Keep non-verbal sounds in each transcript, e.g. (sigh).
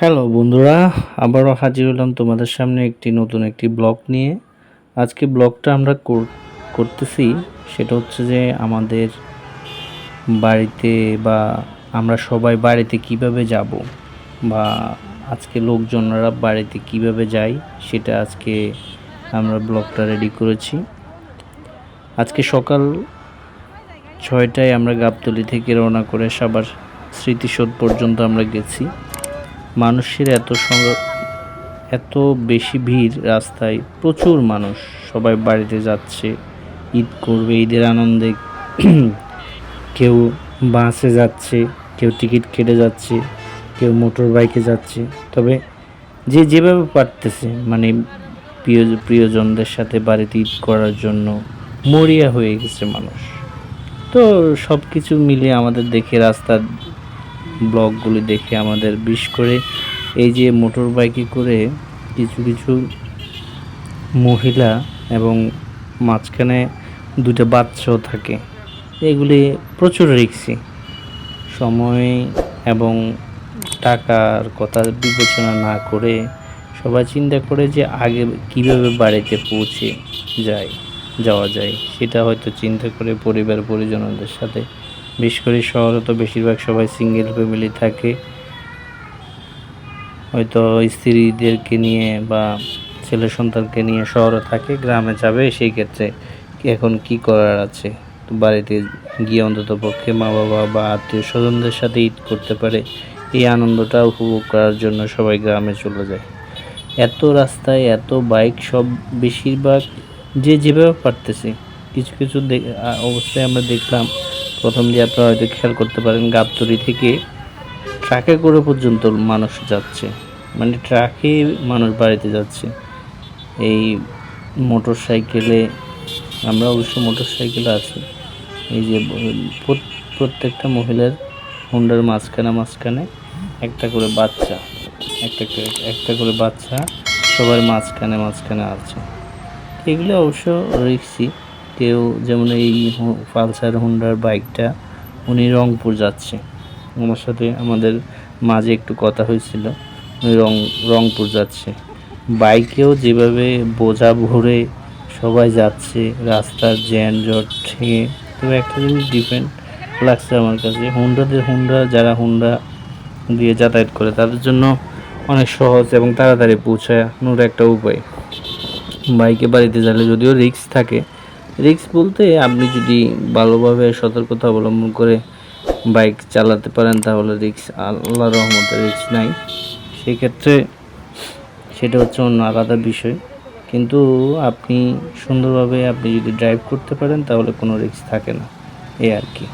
Hello বন্ধুরা, আবারও হাজির হলাম তোমাদের সামনে একটি নতুন একটি ব্লগ নিয়ে। আজকে ব্লগটা আমরা কর- করতেছি, সেটা হচ্ছে যে আমাদের বাড়িতে বা আমরা সবাই বাড়িতে কীভাবে যাব বা আজকে লোকজনরা বাড়িতে কীভাবে যায়, সেটা আজকে আমরা ব্লগটা রেডি করেছি। আজকে সকাল ছয়টায় আমরা গাবতলি থেকে রওনা করে সবার স্মৃতিসৌধ পর্যন্ত আমরা গেছি। মানুষের এত এত বেশি ভিড় রাস্তায় প্রচুর মানুষ সবাই বাড়িতে যাচ্ছে, ঈদ করবে, ঈদের আনন্দে (clears throat) কেউ বাসে যাচ্ছে, কেউ টিকিট কেটে যাচ্ছে, কেউ মোটর বাইকে যাচ্ছে। তবে যে যেভাবে পারতেছে মানে প্রিয়, প্রিয়জনদের সাথে বাড়িতে ঈদ করার জন্য মরিয়া হয়ে গেছে মানুষ। তো সব কিছু মিলে আমাদের দেখে রাস্তার ব্লগগুলি দেখে আমাদের বিশেষ করে। এই যে মোটর বাইকে করে কিছু কিছু মহিলা এবং মাঝখানে দুটো বাচ্চাও থাকে। এগুলি প্রচুর রিক্সি। সময় এবং টাকার কথা বিবেচনা না করে সবাই চিন্তা করে যে আগে কীভাবে বাড়িতে পৌঁছে যায়, যাওয়া যায়, সেটা হয়তো চিন্তা করে পরিবার পরিজনদের সাথে বিশেষ করে শহরে তো বেশিরভাগ সবাই সিঙ্গেল ফ্যামিলি থাকে। হয়তো স্ত্রীদেরকে নিয়ে বা ছেলে সন্তানকে নিয়ে শহরে থাকে, গ্রামে যাবে, সেই ক্ষেত্রে এখন কি করার আছে? তো বাড়িতে গিয়ে অন্তত পক্ষে মা বাবা বা আত্মীয় স্বজনদের সাথে ঈদ করতে পারে, এই আনন্দটা উপভোগ করার জন্য সবাই গ্রামে চলে যায়। এত রাস্তায় এত বাইক সব বেশিরভাগ যে যেভাবে পারতেছে, কিছু কিছু অবস্থায় আমরা দেখলাম প্রথম দিয়ে আপনারা হয়তো খেয়াল করতে পারেন, গাবতলি থেকে ট্রাকে করে পর্যন্ত মানুষ যাচ্ছে। মানে ট্রাকে মানুষ বাড়িতে যাচ্ছে। এই মোটর সাইকেলে আমরা অবশ্য মোটর সাইকেলে আছি। এই যে প্রত- প্রত্যেকটা মহিলার হুন্ডার মাঝখানে মাঝখানে একটা করে বাচ্চা, একটা করে একটা করে বাচ্চা সবার মাঝখানে মাঝখানে আছে। এগুলো অবশ্য রিক্সি। কেউ যেমন এই পালসার হুন্ডার বাইকটা উনি রংপুর যাচ্ছে। আমার সাথে আমাদের মাঝে একটু কথা হয়েছিল। উনি রং, রংপুর যাচ্ছে। বাইকেও যেভাবে বোঝা ভরে সবাই যাচ্ছে, রাস্তার জ্যানজট থেকে তবে একটা জিনিস ডিপেন্ড লাগছে আমার কাছে। হুন্ডাদের হুন্ডা, যারা হুন্ডা দিয়ে যাতায়াত করে, তাদের জন্য অনেক সহজ এবং তাড়াতাড়ি পৌঁছানোর একটা উপায়। বাইকে বাড়িতে গেলে যদিও রিস্ক থাকে রিস্ক বলতে আপনি যদি ভালোভাবে সতর্কতা অবলম্বন করে বাইক চালাতে পারেন, তাহলে রিক্স আল্লাহ রহমতে রিস্ক নাই। সেক্ষেত্রে সেটা হচ্ছে অন্য আলাদা বিষয়। কিন্তু আপনি সুন্দরভাবে আপনি যদি ড্রাইভ করতে পারেন, তাহলে কোনো রিস্ক থাকে না। এই আর কি।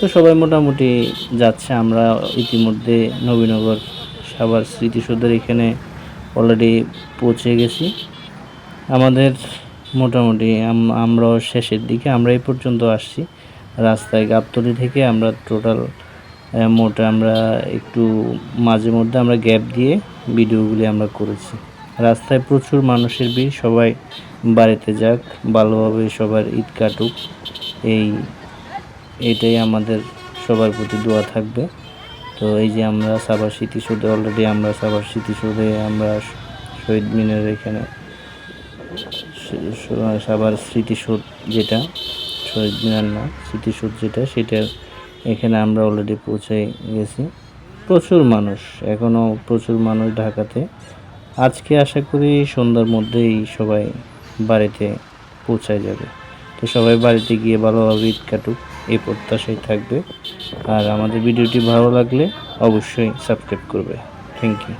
তো সবাই মোটামুটি যাচ্ছে। আমরা ইতিমধ্যে নবীনগর সাভার স্মৃতিসৌধের এখানে অলরেডি পৌঁছে গেছি। আমাদের মোটামুটি আম- আমরাও শেষের দিকে, আমরা এই পর্যন্ত আসছি। রাস্তায় গাবতলি থেকে আমরা টোটাল মোটে আমরা একটু মাঝে মধ্যে আমরা গ্যাপ দিয়ে ভিডিওগুলি আমরা করেছি। রাস্তায় প্রচুর মানুষের ভিড়, সবাই বাড়িতে যাক, ভালোভাবে সবার ঈদ কাটুক। এই, এটাই আমাদের সবার প্রতি দোয়া থাকবে। তো এই যে আমরা সাভার স্মৃতিসৌধে অলরেডি আমরা সাভার স্মৃতিসৌধে আমরা শহীদ মিনার এখানে স- স- স্মৃতিসৌধ যেটা, শহীদ মিনার না, স্মৃতিসৌধ যেটা, সেটার এখানে আমরা অলরেডি পৌঁছে গেছি। প্রচুর মানুষ এখনও প্রচুর মানুষ ঢাকাতে। আজকে আশা করি সন্ধ্যার মধ্যেই সবাই বাড়িতে পৌঁছায় যাবে। তো সবাই বাড়িতে গিয়ে ভালোভাবে ঈদ কাটুক, এই প্রত্যাশাই থাকবে। আর আমাদের ভিডিওটি ভালো লাগলে অবশ্যই সাবস্ক্রাইব করবে। Thank you.